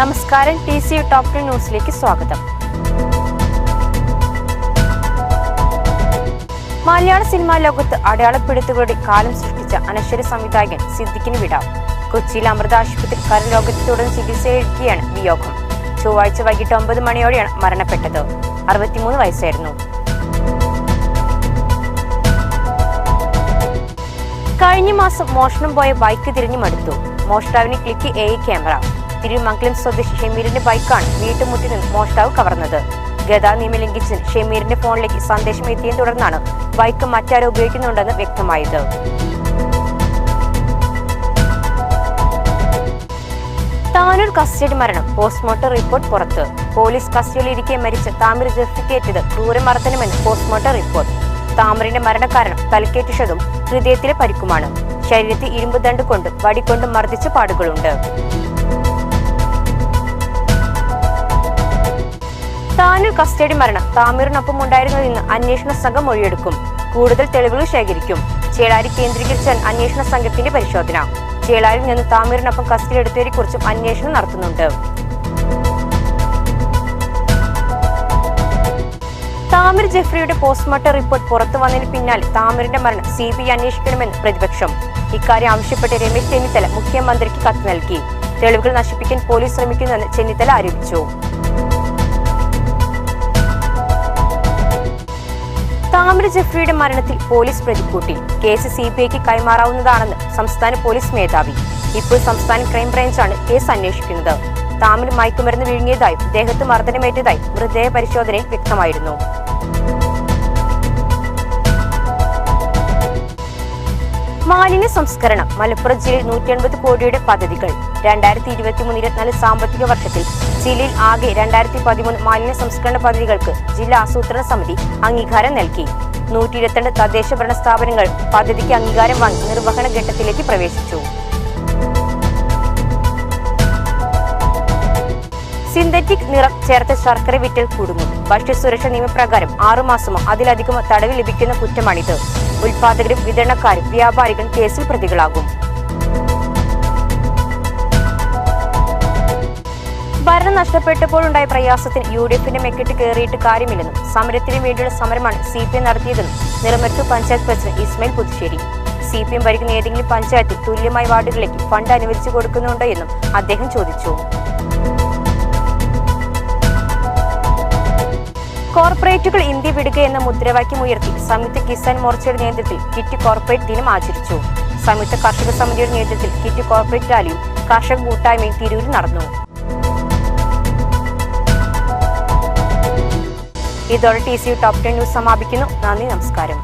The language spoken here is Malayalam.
നമസ്കാരം. ടി സി ടോപ് ടെൻ ന്യൂസിലേക്ക് സ്വാഗതം. മലയാള സിനിമാ ലോകത്ത് അടയാളപ്പെടുത്തുകളുടെ കാലം സൃഷ്ടിച്ച അനശ്വര സംവിധായകൻ സിദ്ദിഖിന് വിടാം. കൊച്ചിയിൽ അമൃത ആശുപത്രി കരരോഗത്തെ തുടർന്ന് ചികിത്സയിലിരിക്കുകയാണ് വിയോഗം. ചൊവ്വാഴ്ച വൈകിട്ട് ഒമ്പത് മണിയോടെയാണ് മരണപ്പെട്ടത്. അറുപത്തിമൂന്ന് വയസ്സായിരുന്നു. കഴിഞ്ഞ മാസം മോഷണം പോയ ബൈക്ക് തിരിഞ്ഞു മടുത്തു. മോഷ്ടാവിന് ക്ലിക്ക് എ ക്യാമറ. തിരുമംഗലം സ്വദേശി ഷമീറിന്റെ ബൈക്കാണ് വീട്ടുമുറ്റിൽ നിന്ന് മോഷ്ടാവ് കവർന്നത്. ഗതാ നിയമം ലംഘിച്ച് ഷമീറിന്റെ ഫോണിലേക്ക് സന്ദേശം എത്തിയതിനെ തുടർന്നാണ് ബൈക്ക് മറ്റാരോ ഉപയോഗിക്കുന്നുണ്ടെന്ന് വ്യക്തമായത്. താനൂർ കസ്റ്റഡി മരണം. പോസ്റ്റ്മോർട്ടം റിപ്പോർട്ട് പുറത്ത്. പോലീസ് കസ്റ്റഡിയിൽ കസ്റ്റഡിയിലിരിക്കെ മരിച്ച താമിർ ജസ്റ്റിക്കേറ്റത് ക്രൂരമർദ്ദനമെന്ന് പോസ്റ്റ്മോർട്ടം റിപ്പോർട്ട്. താമറിന്റെ മരണകാരണം തലക്കേറ്റിച്ചതും ഹൃദയത്തിലെ പരിക്കുമാണ്. ശരീരത്തിൽ ഇരുമ്പ് ദണ്ട് കൊണ്ടും വടികൊണ്ടും മർദ്ദിച്ച പാടുകളുണ്ട്. കസ്റ്റഡി മരണം. താമീറിനൊപ്പം ഉണ്ടായിരുന്നതെന്ന് അന്വേഷണ സംഘം മൊഴിയെടുക്കും. കൂടുതൽ തെളിവുകൾ ശേഖരിക്കും. ചേളാരി കേന്ദ്രീകരിച്ചാണ് അന്വേഷണ സംഘത്തിന്റെ പരിശോധന. ചേളാരിൽ നിന്ന് താമീറിനൊപ്പം കസ്റ്റഡി എടുത്തവരെ കുറിച്ചും അന്വേഷണം നടത്തുന്നുണ്ട്. താമിർ ജെഫ്രിയുടെ പോസ്റ്റ്മോർട്ടം റിപ്പോർട്ട് പുറത്തു വന്നതിന് പിന്നാലെ താമിറിന്റെ മരണം സി ബി ഐ അന്വേഷിക്കണമെന്ന് പ്രതിപക്ഷം. ഇക്കാര്യം ആവശ്യപ്പെട്ട് രമേശ് ചെന്നിത്തല മുഖ്യമന്ത്രിക്ക് കത്ത് നൽകി. തെളിവുകൾ നശിപ്പിക്കാൻ പോലീസ് ശ്രമിക്കുന്നുവെന്ന് ചെന്നിത്തല ആരോപിച്ചു. താമിർ ജെഫ്രിയുടെ മരണത്തിൽ പോലീസ് പ്രതിക്കൂട്ടി. കേസ് സി ബി ഐക്ക് കൈമാറാവുന്നതാണെന്ന് സംസ്ഥാന പോലീസ് മേധാവി. ഇപ്പോൾ സംസ്ഥാന ക്രൈംബ്രാഞ്ചാണ് കേസ് അന്വേഷിക്കുന്നത്. താമിൽ മയക്കുമരുന്ന് വിഴുങ്ങിയതായും ദേഹത്ത് മർദ്ദനമേറ്റതായും മൃതദേഹ പരിശോധനയിൽ വ്യക്തമായിരുന്നു. മാലിന്യ സംസ്കരണം മലപ്പുറം ജില്ലയിൽ നൂറ്റി എൺപത് കോടിയുടെ പദ്ധതികൾ. രണ്ടായിരത്തി ഇരുപത്തി മൂന്ന് ഇരുപത്തിനാല് സാമ്പത്തിക വർഷത്തിൽ ജില്ലയിൽ ആകെ രണ്ടായിരത്തി പതിമൂന്ന് മാലിന്യ സംസ്കരണ പദ്ധതികൾക്ക് ജില്ലാ ആസൂത്രണ സമിതി അംഗീകാരം നൽകി. നൂറ്റി ഇരുപത്തിരണ്ട് തദ്ദേശ ഭരണ സ്ഥാപനങ്ങൾ പദ്ധതിക്ക് അംഗീകാരം വാങ്ങി നിർവഹണ ഘട്ടത്തിലേക്ക് പ്രവേശിച്ചു. സിന്തറ്റിക് നിറം ചേർത്ത് ശർക്കര വിറ്റൽ കുടുങ്ങും. ഭക്ഷ്യസുരക്ഷ നിയമപ്രകാരം ആറുമാസമോ അതിലധികമോ തടവ് ലഭിക്കുന്ന കുറ്റമാണിത്. ഉൽപാദകരും വിതരണക്കാരും വ്യാപാരികളും കേസിൽ പ്രതികളാകും. ഭരണം നഷ്ടപ്പെട്ടപ്പോഴുണ്ടായ പ്രയാസത്തിന് യു ഡി എഫിന്റെ മെക്കിട്ട് കയറിയിട്ട് കാര്യമില്ലെന്നും സമരത്തിന് വേണ്ടിയുള്ള സമരമാണ് സി പി എം നടത്തിയതെന്നും നിറമറ്റു panchayat president Ismail Puthussery. C P M ഭരിക്കുന്ന ഏതെങ്കിലും പഞ്ചായത്തിൽ തുല്യമായ വാർഡുകളിലേക്ക് ഫണ്ട് അനുവദിച്ചു കൊടുക്കുന്നുണ്ടോ എന്നും അദ്ദേഹം ചോദിച്ചു. കോർപ്പറേറ്റുകൾ ഇന്ത്യ വിടുക എന്ന മുദ്രാവാക്യം ഉയർത്തി. സംയുക്ത കിസാൻ മോർച്ചയുടെ നേതൃത്വത്തിൽ കിറ്റ് കോർപ്പറേറ്റ് ദിനം ആചരിച്ചു. സംയുക്ത കർഷക സമിതിയുടെ നേതൃത്വത്തിൽ കിറ്റ് കോർപ്പറേറ്റ് റാലിയും കർഷക കൂട്ടായ്മയും തിരൂരിൽ നടന്നു. ഇതോടെ T C top ten news സമാപിക്കുന്നു. നന്ദി നമസ്കാരം.